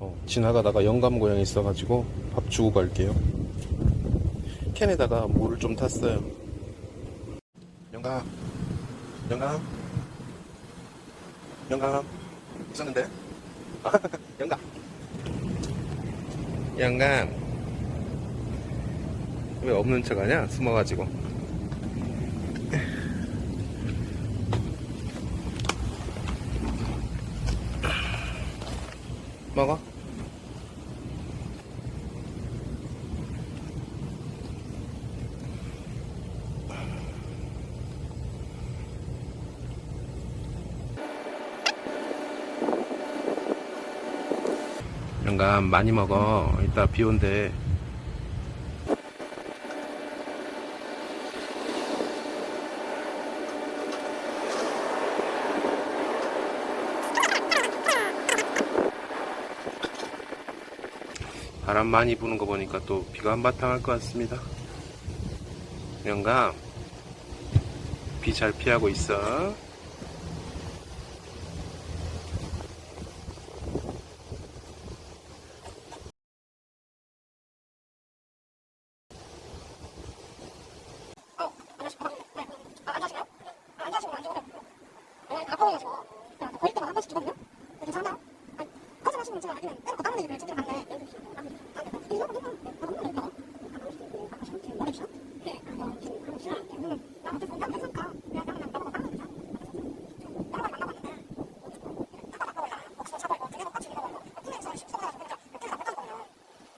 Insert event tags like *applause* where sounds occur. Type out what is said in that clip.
어, 지나가다가 영감 고양이 있어가지고 밥 주고 갈게요. 캔에다가 물을 좀 탔어요. 영감, 영감, 영감 있었는데? *laughs* 영감, 영감 왜 없는 척하냐? 숨어가지고. 먹어. 영감 많이 먹어. 이따 비 온대. 바람 많이 부는 거 보니까 또 비가 한바탕 할 것 같습니다. 영감, 비 잘 피하고 있어. 나 같은 공감해서